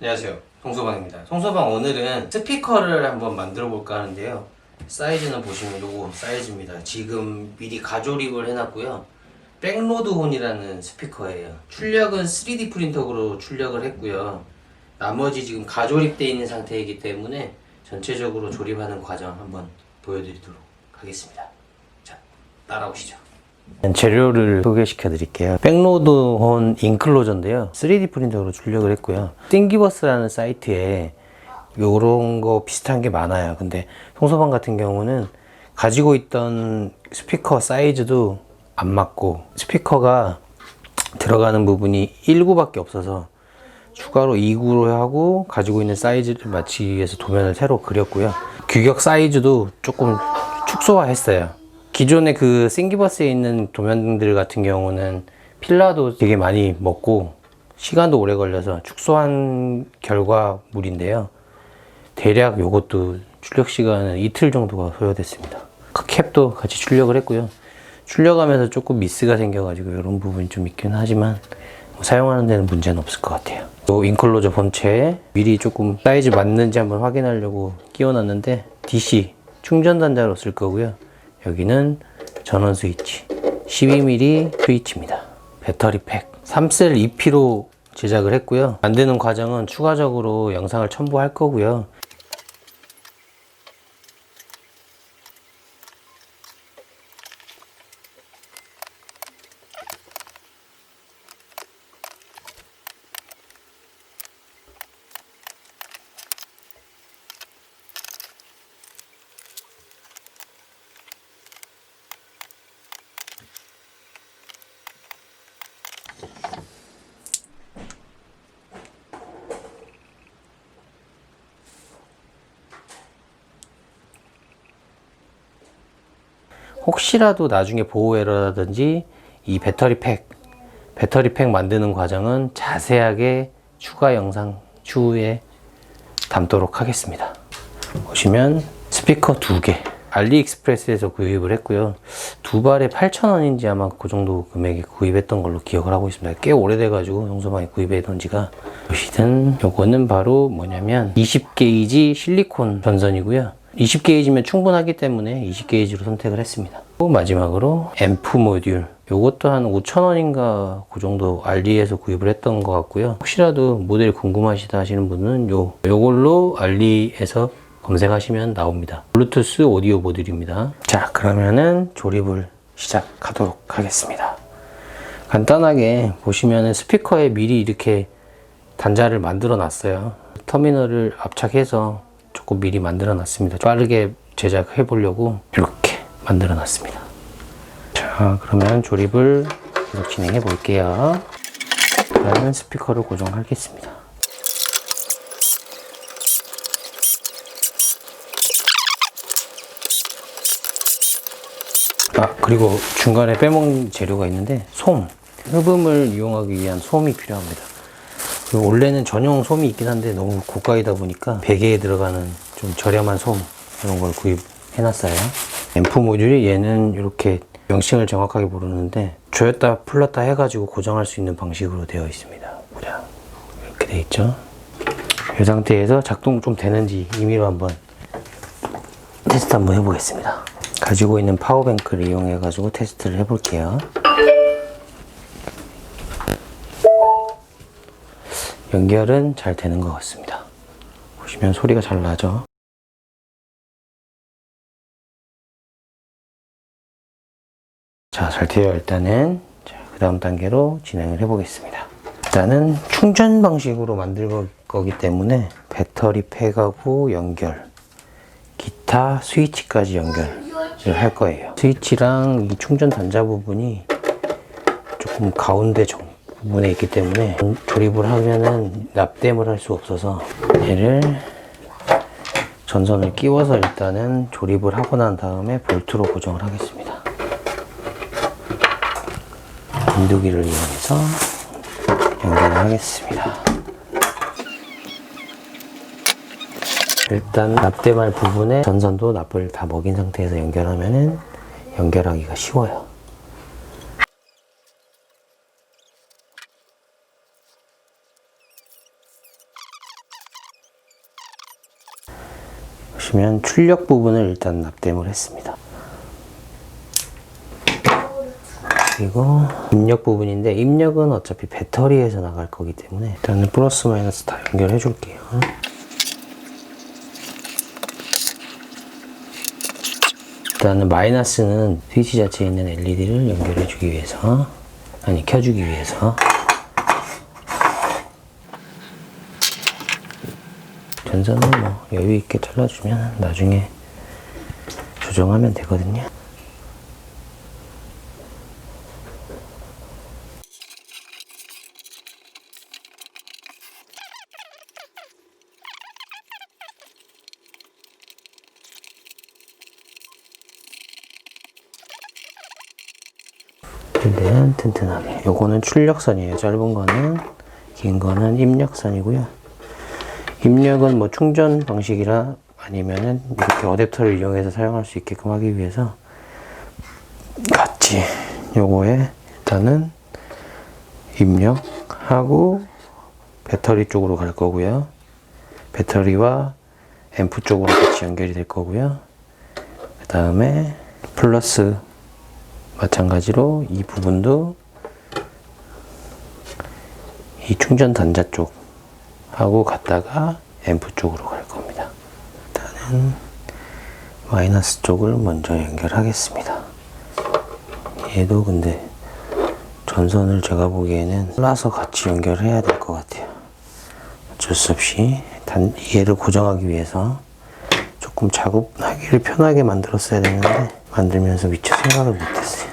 안녕하세요. 송소방입니다. 송소방 오늘은 스피커를 한번 만들어 볼까 하는데요. 사이즈는 보시면 요거 사이즈입니다. 지금 미리 가조립을 해놨고요. 백로드 혼이라는 스피커예요. 출력은 3D 프린터로 출력을 했고요. 나머지 지금 가조립되어 있는 상태이기 때문에 전체적으로 조립하는 과정 한번 보여드리도록 하겠습니다. 자, 따라오시죠. 재료를 소개시켜 드릴게요. 백로드 혼 인클로저인데요. 3D 프린터로 출력을 했고요. 띵기버스라는 사이트에 요런 거 비슷한 게 많아요. 근데 송소방 같은 경우는 가지고 있던 스피커 사이즈도 안 맞고 스피커가 들어가는 부분이 1구밖에 없어서 추가로 2구로 하고 가지고 있는 사이즈를 맞추기 위해서 도면을 새로 그렸고요. 규격 사이즈도 조금 축소화했어요. 기존의 그 싱기버스에 있는 도면들 같은 경우는 필라도 되게 많이 먹고 시간도 오래 걸려서 축소한 결과물인데요. 대략 요것도 출력 시간은 이틀 정도가 소요됐습니다. 그 캡도 같이 출력을 했고요. 출력하면서 조금 미스가 생겨가지고 이런 부분이 좀 있긴 하지만 뭐 사용하는 데는 문제는 없을 것 같아요. 또 인클로저 본체에 미리 조금 사이즈 맞는지 한번 확인하려고 끼워놨는데 DC 충전 단자로 쓸 거고요. 여기는 전원 스위치 12mm 스위치입니다. 배터리 팩 3셀 2P로 제작을 했고요. 만드는 과정은 추가적으로 영상을 첨부할 거고요. 혹시라도 나중에 보호 에러라든지 이 배터리 팩, 배터리 팩 만드는 과정은 자세하게 추가 영상 추후에 담도록 하겠습니다. 보시면 스피커 두 개. 알리익스프레스에서 구입을 했고요. 두 발에 8,000원인지 아마 그 정도 금액에 구입했던 걸로 기억을 하고 있습니다. 꽤 오래돼가지고 용서방이 구입해둔 지가. 보시든 요거는 바로 뭐냐면 20게이지 실리콘 전선이고요. 20게이지면 충분하기 때문에 20게이지로 선택을 했습니다. 또 마지막으로 앰프 모듈. 요것도 한 5,000원인가 그 정도 알리에서 구입을 했던 것 같고요. 혹시라도 모델 궁금하시다 하시는 분은 요, 요걸로 알리에서 검색하시면 나옵니다. 블루투스 오디오 모듈입니다. 자, 그러면은 조립을 시작하도록 하겠습니다. 간단하게 보시면은 스피커에 미리 이렇게 단자를 만들어 놨어요. 터미널을 압착해서 조금 미리 만들어 놨습니다. 빠르게 제작해 보려고 이렇게 만들어 놨습니다. 자, 그러면 조립을 계속 진행해 볼게요. 그러면 스피커를 고정하겠습니다. 아, 그리고 중간에 빼먹는 재료가 있는데 솜, 흡음을 이용하기 위한 솜이 필요합니다. 그 원래는 전용 솜이 있긴 한데 너무 고가이다 보니까 베개에 들어가는 좀 저렴한 솜 이런 걸 구입해 놨어요. 앰프 모듈이 얘는 이렇게 명칭을 정확하게 모르는데 조였다 풀렀다 해가지고 고정할 수 있는 방식으로 되어 있습니다. 보자 이렇게 돼 있죠. 이 상태에서 작동 좀 되는지 임의로 한번 테스트 한번 해보겠습니다. 가지고 있는 파워뱅크를 이용해 가지고 테스트를 해볼게요. 연결은 잘 되는 것 같습니다. 보시면 소리가 잘 나죠? 자, 잘 돼요. 일단은 자, 그 다음 단계로 진행을 해보겠습니다. 일단은 충전 방식으로 만들 거- 거기 때문에 배터리 팩하고 연결, 기타 스위치까지 연결을 할 거예요. 스위치랑 이 충전 단자 부분이 조금 가운데 정 부분에 있기 때문에 조립을 하면은 납땜을 할 수 없어서 얘를 전선을 끼워서 일단은 조립을 하고 난 다음에 볼트로 고정을 하겠습니다. 인두기를 이용해서 연결을 하겠습니다. 일단 납땜할 부분에 전선도 납을 다 먹인 상태에서 연결하면은 연결하기가 쉬워요. 보시면 출력 부분을 일단 납땜을 했습니다. 그리고 입력 부분인데 입력은 어차피 배터리에서 나갈 거기 때문에 일단은 플러스 마이너스 다 연결해 줄게요. 일단은 마이너스는 스위치 자체에 있는 LED를 연결해 주기 위해서 아니 켜주기 위해서 전선은 뭐 여유 있게 잘라주면 나중에 조정하면 되거든요. 최대한 튼튼하게. 요거는 출력선이에요. 짧은 거는, 긴 거는 입력선이고요. 입력은 뭐 충전 방식이라 아니면은 이렇게 어댑터를 이용해서 사용할 수 있게끔 하기 위해서 같이 요거에 일단은 입력하고 배터리 쪽으로 갈 거고요. 배터리와 앰프 쪽으로 같이 연결이 될 거고요. 그 다음에 플러스 마찬가지로 이 부분도 이 충전 단자 쪽 하고 갔다가 앰프 쪽으로 갈 겁니다. 일단은 마이너스 쪽을 먼저 연결하겠습니다. 얘도 근데 전선을 제가 보기에는 잘라서 같이 연결해야 될 것 같아요. 어쩔 수 없이 단 얘를 고정하기 위해서 조금 작업하기를 편하게 만들었어야 되는데 만들면서 미처 생각을 못했어요.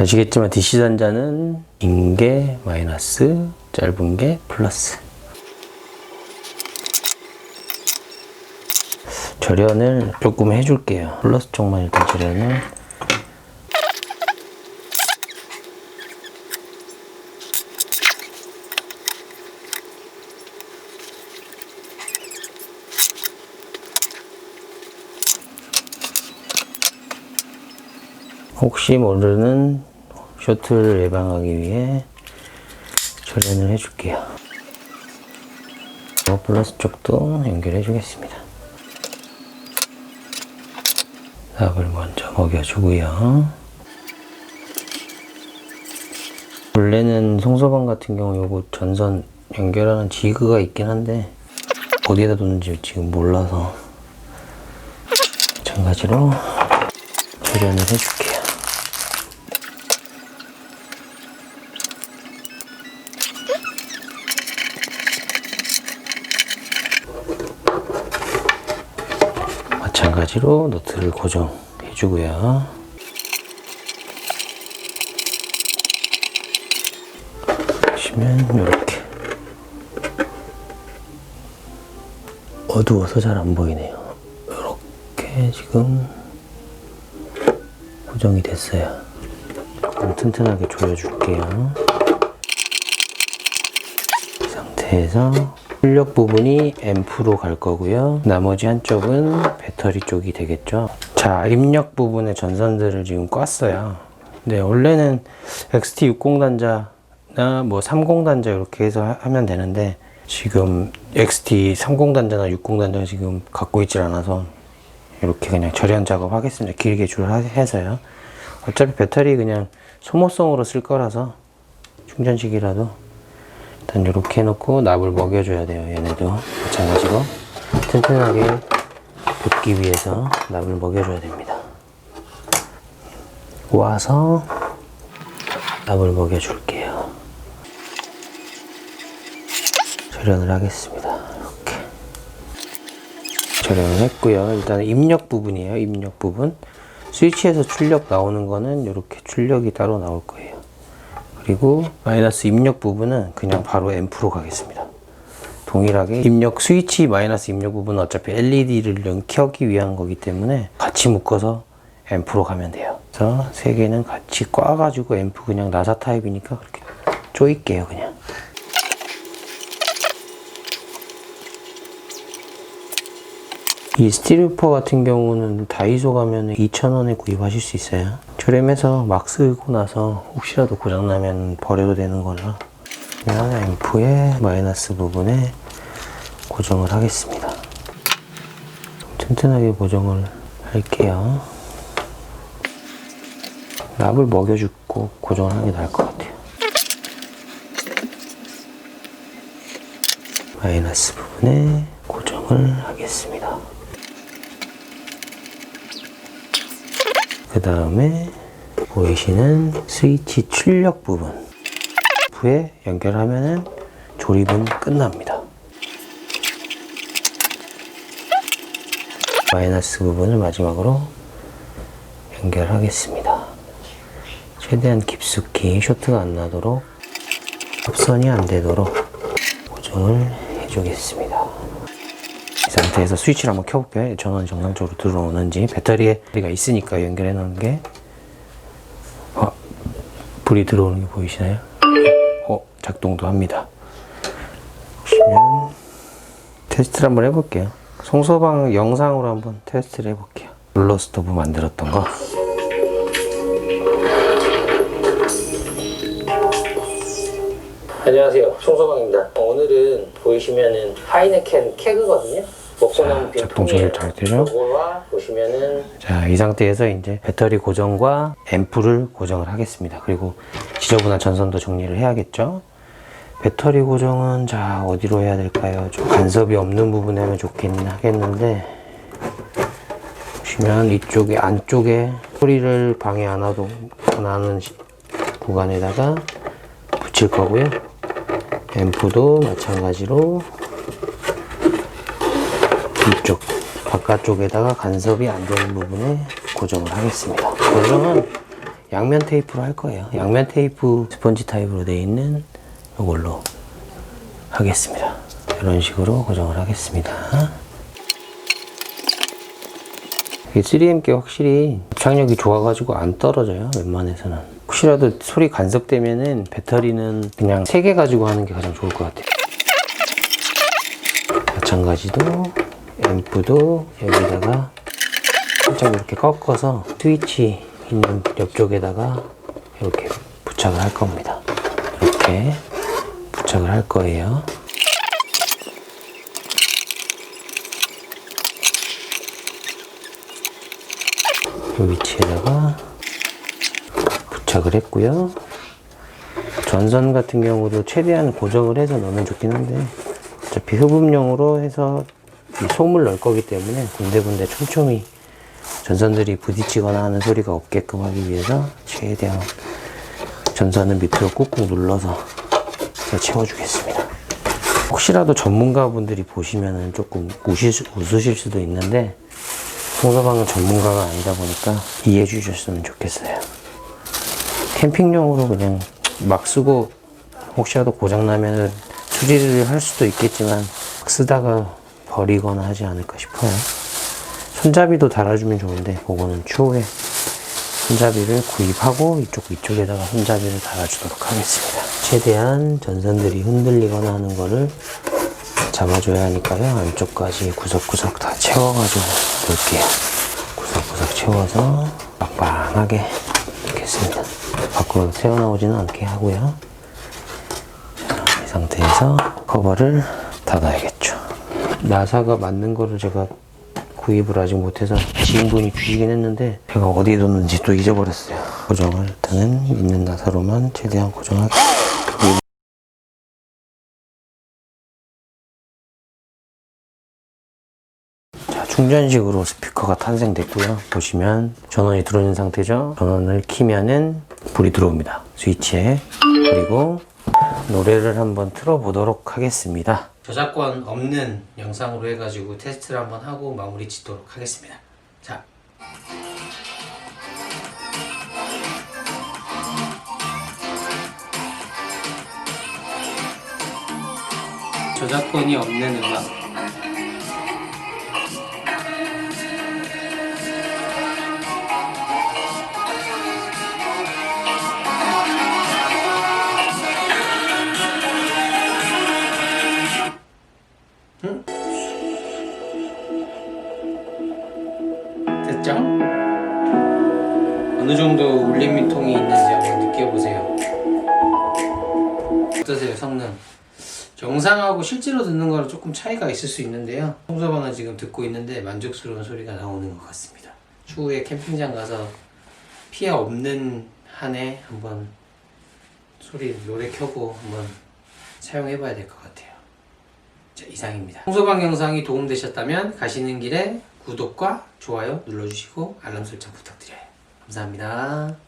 아시겠지만 DC 단자는 긴 게 마이너스, 짧은 게 플러스. 절연을 조금 해줄게요. 플러스 쪽만 일단 절연을. 혹시 모르는 쇼트를 예방하기 위해 절연을 해줄게요. 어, 플러스 쪽도 연결해 주겠습니다. 납을 먼저 먹여주고요. 원래는 송소방 같은 경우 요거 전선 연결하는 지그가 있긴 한데 어디에다 뒀는지 지금 몰라서 마찬가지로 절연을 해줄게요. 마찬가지로 너트를 고정해 주고요. 보시면 이렇게 어두워서 잘 안 보이네요. 이렇게 지금 고정이 됐어요. 조금 튼튼하게 조여줄게요. 이 상태에서 출력 부분이 앰프로 갈 거고요. 나머지 한쪽은 배터리 쪽이 되겠죠. 자, 입력 부분의 전선들을 지금 껐어요. 네, 원래는 XT60 단자나 뭐 30 단자 이렇게 해서 하- 하면 되는데 지금 XT30 단자나 60 단자 지금 갖고 있질 않아서 이렇게 그냥 절연 작업 하겠습니다. 길게 줄 하- 해서요. 어차피 배터리 그냥 소모성으로 쓸 거라서 충전식이라도 일단 이렇게 해놓고 납을 먹여줘야 돼요. 얘네도 마찬가지로 튼튼하게 붙기 위해서 납을 먹여줘야 됩니다. 와서 납을 먹여줄게요. 절연을 하겠습니다. 이렇게 절연을 했고요. 일단 입력 부분이에요. 입력 부분. 스위치에서 출력 나오는 거는 이렇게 출력이 따로 나올 거예요. 그리고 마이너스 입력 부분은 그냥 바로 앰프로 가겠습니다. 동일하게 입력 스위치 마이너스 입력 부분은 어차피 LED를 켜기 위한 거기 때문에 같이 묶어서 앰프로 가면 돼요. 그래서 세 개는 같이 꽈가지고 앰프 그냥 나사 타입이니까 그렇게 조일게요 그냥. 이 스티로퍼 같은 경우는 다이소 가면 2,000원에 구입하실 수 있어요. 저렴해서 막 쓰고 나서 혹시라도 고장나면 버려도 되는 거라. 그냥 앰프의 마이너스 부분에 고정을 하겠습니다. 튼튼하게 고정을 할게요. 납을 먹여주고 고정을 하는 게 나을 것 같아요. 마이너스 부분에 고정을 하겠습니다. 그 다음에 보이시는 스위치 출력 부분 부에 연결하면은 조립은 끝납니다. 마이너스 부분을 마지막으로 연결하겠습니다. 최대한 깊숙이 쇼트가 안 나도록 합선이 안 되도록 고정을 해주겠습니다. 이 상태에서 스위치를 한번 켜볼게요. 전원이 정상적으로 들어오는지 배터리에 배터리가 있으니까 연결해 놓은 게 어, 불이 들어오는 게 보이시나요? 어, 작동도 합니다. 보시면 테스트를 한번 해볼게요. 송소방 영상으로 한번 테스트를 해볼게요. 롤러 스토브 만들었던 거. 안녕하세요. 송소방입니다. 오늘은 보이시면은 하이네켄 케그거든요. 작동 조절 잘 되죠? 자, 이 상태에서 이제 배터리 고정과 앰프를 고정을 하겠습니다. 그리고 지저분한 전선도 정리를 해야겠죠? 배터리 고정은 자, 어디로 해야 될까요? 좀 간섭이 없는 부분에 하면 좋긴 하겠는데, 보시면 이쪽에, 안쪽에 소리를 방해 안 하도, 안 하는 시- 구간에다가 붙일 거고요. 앰프도 마찬가지로 이쪽 바깥쪽에다가 간섭이 안 되는 부분에 고정을 하겠습니다. 고정은 양면 테이프로 할 거예요. 양면 테이프 스펀지 타입으로 되어 있는 이걸로 하겠습니다. 이런 식으로 고정을 하겠습니다. 이 3M께 확실히 입착력이 좋아가지고 안 떨어져요. 웬만해서는. 혹시라도 소리 간섭되면은 배터리는 그냥 3개 가지고 하는 게 가장 좋을 것 같아요. 마찬가지로 앰프도 여기다가 살짝 이렇게 꺾어서 스위치 있는 옆쪽에다가 이렇게 부착을 할 겁니다. 이렇게 부착을 할 거예요. 이 위치에다가 부착을 했고요. 전선 같은 경우도 최대한 고정을 해서 넣으면 좋긴 한데 어차피 흡음용으로 해서 이 솜을 넣을 거기 때문에 군데군데 촘촘히 전선들이 부딪히거나 하는 소리가 없게끔 하기 위해서 최대한 전선을 밑으로 꾹꾹 눌러서 채워주겠습니다. 혹시라도 전문가분들이 보시면은 조금 수- 웃으실 수도 있는데 송서방은 전문가가 아니다 보니까 이해해 주셨으면 좋겠어요. 캠핑용으로 그냥 막 쓰고 혹시라도 고장나면은 수리를 할 수도 있겠지만 막 쓰다가 버리거나 하지 않을까 싶어요. 손잡이도 달아주면 좋은데 그거는 추후에 손잡이를 구입하고 이쪽 위쪽에다가 손잡이를 달아주도록 하겠습니다. 최대한 전선들이 흔들리거나 하는 거를 잡아줘야 하니까요. 안쪽까지 구석구석 다 채워가지고 놓을게요. 구석구석 채워서 빵빵하게 넣겠습니다. 밖으로 새어나오지는 않게 하고요. 자, 이 상태에서 커버를 닫아야겠죠. 나사가 맞는 거를 제가 구입을 아직 못해서 지인분이 주시긴 했는데 제가 어디에 뒀는지 또 잊어버렸어요. 고정을 일단은 있는 나사로만 최대한 고정하고 자, 충전식으로 스피커가 탄생됐고요. 보시면 전원이 들어있는 상태죠. 전원을 키면은 불이 들어옵니다. 스위치에. 그리고 노래를 한번 틀어보도록 하겠습니다. 저작권 없는 영상으로 해가지고 테스트를 한번 하고 마무리 짓도록 하겠습니다. 자. 저작권이 없는 음악. 어떠세요, 성능? 영상하고 실제로 듣는 거랑 조금 차이가 있을 수 있는데요. 송서방은 지금 듣고 있는데 만족스러운 소리가 나오는 것 같습니다. 추후에 캠핑장 가서 피해 없는 한 해 한번 소리 노래 켜고 한번 사용해 봐야 될 것 같아요. 자, 이상입니다. 송소방 영상이 도움되셨다면 가시는 길에 구독과 좋아요 눌러주시고 알람 설정 부탁드려요. 감사합니다.